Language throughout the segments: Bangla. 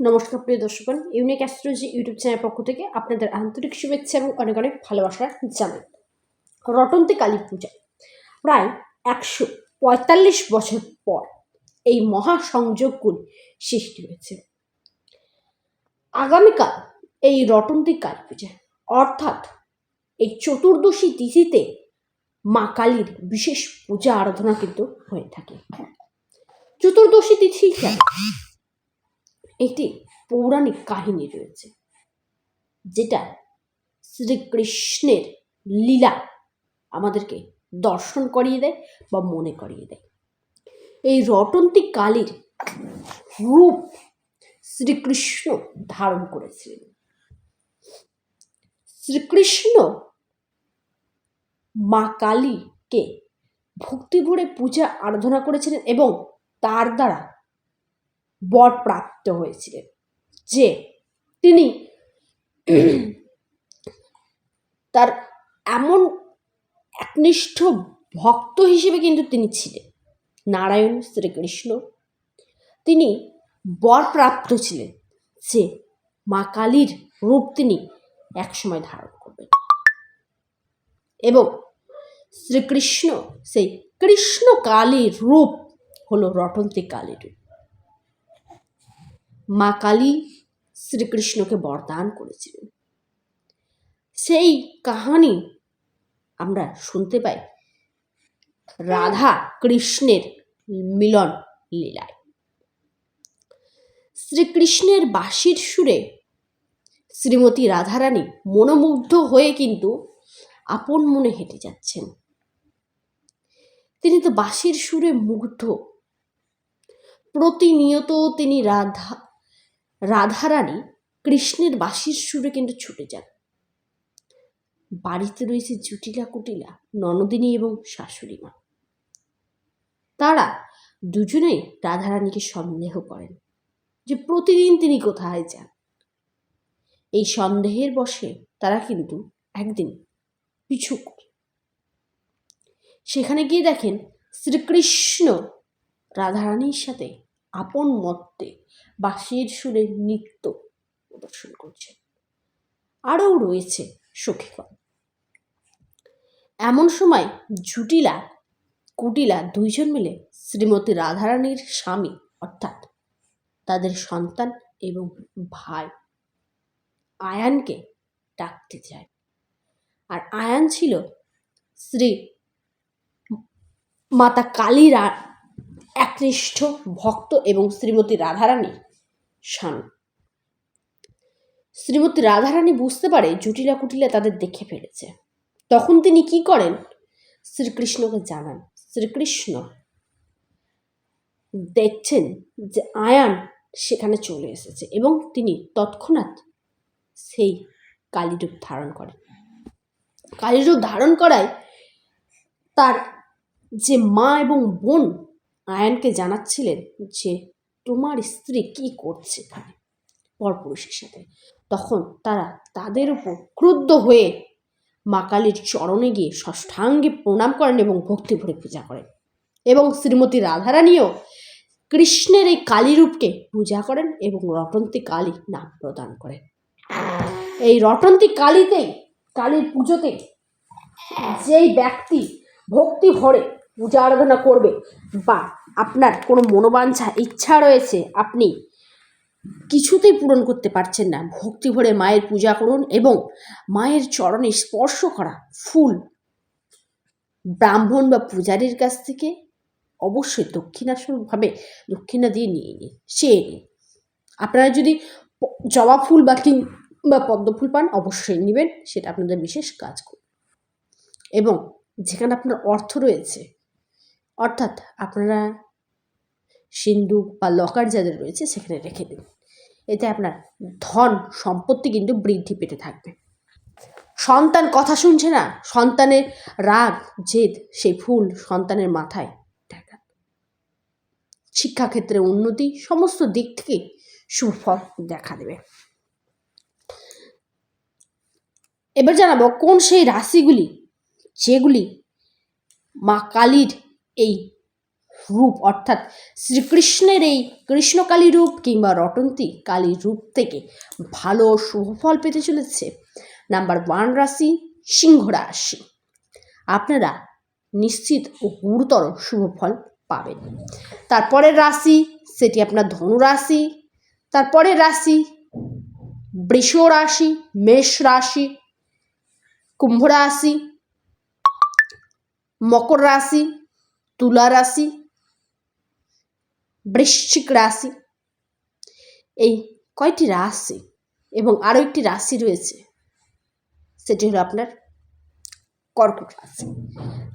নমস্কার প্রিয় দর্শকগণ ইউনিক অ্যাস্ট্রোলজি ইউটিউব চ্যানেল পক্ষ থেকে আপনাদের আন্তরিক শুভেচ্ছা এবং অনেক অনেক ভালোবাসা জানাই। রটন্তি কালী পূজা। প্রায় একশো পঁয়তাল্লিশ বছর পর এই মহা মহাসংযোগগুলি সৃষ্টি হয়েছে। আগামীকাল এই রটন্তি কালী পূজা, অর্থাৎ এই চতুর্দশী তিথিতে মা কালীর বিশেষ পূজা আরাধনা কিন্তু হয়ে থাকে। চতুর্দশী তিথি একটি পৌরাণিক কাহিনী রয়েছে, যেটা শ্রীকৃষ্ণের লীলা আমাদেরকে দর্শন করিয়ে দেয় বা মনে করিয়ে দেয়। এই রটন্তী কালীর রূপ শ্রীকৃষ্ণ ধারণ করেছিলেন। শ্রীকৃষ্ণ মা কালীকে ভক্তিভরে পূজা আরাধনা করেছিলেন এবং তার দ্বারা বর প্রাপ্ত হয়েছিলেন, যে তিনি তার এমন একনিষ্ঠ ভক্ত হিসেবে কিন্তু তিনি ছিলেন। নারায়ণ শ্রীকৃষ্ণ। তিনি বর প্রাপ্ত ছিলেন যে মা কালীর রূপ তিনি একসময় ধারণ করবেন। এবং শ্রীকৃষ্ণ, সেই কৃষ্ণ কালীর রূপ হলো রটন্তী কালীর রূপ। মা কালী শ্রীকৃষ্ণকে বরদান করেছিলেন। সেই কাহানি আমরা শুনতে পাই রাধা কৃষ্ণের মিলন লীলায়। শ্রীকৃষ্ণের বাঁশির সুরে শ্রীমতী রাধারানী মনোমুগ্ধ হয়ে কিন্তু আপন মনে হেঁটে যাচ্ছেন। তিনি তো বাঁশির সুরে মুগ্ধ। প্রতিনিয়ত তিনি রাধা রাধারানী কৃষ্ণের বাঁশির সুরে কিন্তু ছুটে যান। বাড়িতে রয়েছে জুটিলা কুটিলা, ননদিনী এবং শাশুড়ি মা। তারা দুজনেই রাধারানীকে সন্দেহ করেন যে প্রতিদিন তিনি কোথায় যান। এই সন্দেহের বসে তারা কিন্তু একদিন পিছু করে। সেখানে গিয়ে দেখেন শ্রীকৃষ্ণ রাধারানীর সাথে আপন মত্তে বাঁশির সুরে নৃত্য প্রদর্শন করছে। আরও রয়েছে সখীগণ। এমন সময় জুটিলা, কুটিলা দুইজন মিলে শ্রীমতী রাধারানীর স্বামী, অর্থাৎ তাদের সন্তান এবং ভাই আয়ানকে ডাকতে যায়। আর আয়ান ছিল শ্রী মাতা কালীর একনিষ্ঠ ভক্ত এবং শ্রীমতী রাধারানী স্বামী। শ্রীমতী রাধারানী বুঝতে পারে জটিলা কুটিলা তাদের দেখে ফেলেছে। তখন তিনি কি করেন? শ্রীকৃষ্ণকে জানান। শ্রীকৃষ্ণ দেখছেন যে আয়ান সেখানে চলে এসেছে এবং তিনি তৎক্ষণাৎ সেই কালীরূপ ধারণ করেন। কালীরূপ ধারণ করায় তার যে মা এবং বোন আয়ানকে জানাচ্ছিলেন যে, তোমার স্ত্রী কি করছে এখানে? পরপুরুষের সাথে। তখন তারা তাদের উপর ক্রুদ্ধ হয়ে মা কালীর চরণে গিয়ে ষষ্ঠাঙ্গে প্রণাম করেন এবং ভক্তি ভরে পূজা করেন। এবং শ্রীমতী রাধারানীও কৃষ্ণের এই কালীরূপকে পূজা করেন এবং রটন্তী কালী নাম প্রদান করেন। এই রটন্তী কালীতেই, কালীর পুজোতে যেই ব্যক্তি ভক্তি ভরে পূজা আরাধনা করবে। বা আপনার কোনো মনোবাঞ্ছা, ইচ্ছা রয়েছে, আপনি কিছুতেই পূরণ করতে পারছেন না, ভক্তি ভরে মায়ের পূজা করুন এবং মায়ের চরণে স্পর্শ করা ফুল ব্রাহ্মণ বা পূজারীর কাছ থেকে অবশ্যই দক্ষিণাস্বরূপভাবে দক্ষিণা দিয়ে নিয়ে নিন সে নিন। আপনারা যদি জবা ফুল বা কিং বা পদ্ম ফুল পান, অবশ্যই নেবেন, সেটা আপনাদের বিশেষ কাজ করবে। এবং যেখানে আপনার অর্থ রয়েছে অর্থাৎ আপনারা সিন্ধুক বা লকার যাদের রয়েছে সেখানে রেখে দিন। এতে আপনার ধন সম্পত্তি কিন্তু বৃদ্ধি পেতে থাকবে। সন্তান কথা শুনছে না? সন্তানের রাগ, জেদ, সেই ফুল সন্তানের মাথায় দেখা শিক্ষাক্ষেত্রে উন্নতি সমস্ত দিক থেকে সুফল দেখা দেবে। এবার জানাব কোন সেই রাশিগুলি যেগুলি মা কালীর এই রূপ, অর্থাৎ শ্রীকৃষ্ণের এই কৃষ্ণকালী রূপ কিংবা রটন্তী কালীর রূপ থেকে ভালো শুভফল পেতে চলেছে। নাম্বার ওয়ান রাশি সিংহ রাশি। আপনারা নিশ্চিত ও গুরুতর শুভফল পাবেন। তারপরের রাশি, সেটি আপনার ধনু রাশি। তারপরের রাশি বৃষ রাশি, মেষ রাশি, কুম্ভ রাশি, মকর রাশি তুলা রাশি, বৃশ্চিক রাশি, এই কয়টি রাশি এবং আরও একটি রাশি রয়েছে, সেটি হলো আপনার কর্কট রাশি।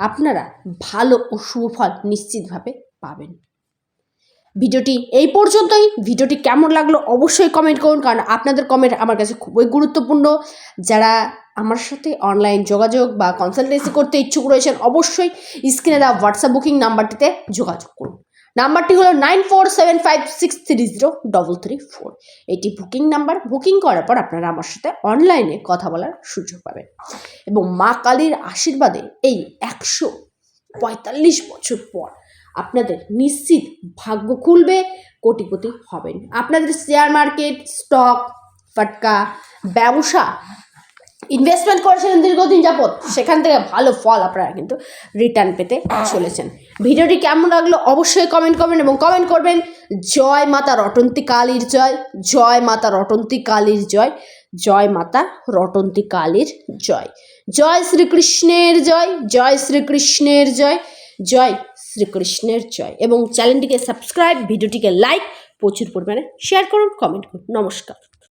আপনারা ভালো ও শুভ ফল নিশ্চিতভাবে পাবেন। ভিডিওটি এই পর্যন্তই। ভিডিওটি কেমন লাগল অবশ্যই কমেন্ট করুন, কারণ আপনাদের কমেন্ট আমার কাছে খুবই গুরুত্বপূর্ণ। যারা আমার সাথে অনলাইন যোগাযোগ বা কনসালটেন্সি করতে ইচ্ছুক রয়েছেন, অবশ্যই স্ক্রিনে দেওয়া হোয়াটসঅ্যাপ বুকিং নাম্বারটিতে যোগাযোগ করুন। নাম্বারটি হলো nine four seven five six three zero double three four এটি বুকিং নাম্বার বুকিং করার পর আপনারা আমার সাথে অনলাইনে কথা বলার সুযোগ পাবেন। এবং মা কালীর আশীর্বাদে এই একশো পঁয়তাল্লিশ বছর পর আপনাদের নিশ্চিত ভাগ্য খুলবে, কোটিপতি হবেন। আপনাদের শেয়ার মার্কেট স্টক ফাটকা, ব্যবসা ইনভেস্টমেন্ট করেছিলেন দীর্ঘদিন যাবত সেখান থেকে ভালো ফল আপনারা কিন্তু রিটার্ন পেতে চলেছেন। ভিডিওটি কেমন লাগল অবশ্যই কমেন্ট করবেন এবং কমেন্ট করবেন, জয় মাতা রটন্তী কালীর জয় জয় মাতা রটন্তী কালীর জয়। জয় মাতা রটন্তী কালীর জয়। জয় শ্রীকৃষ্ণের জয় জয় শ্রীকৃষ্ণের জয় জয় শ্রীকৃষ্ণের জয়। এবং চ্যানেলটিকে সাবস্ক্রাইব, ভিডিওটিকে লাইক, প্রচুর পরিমাণে শেয়ার করুন কমেন্ট করুন। নমস্কার।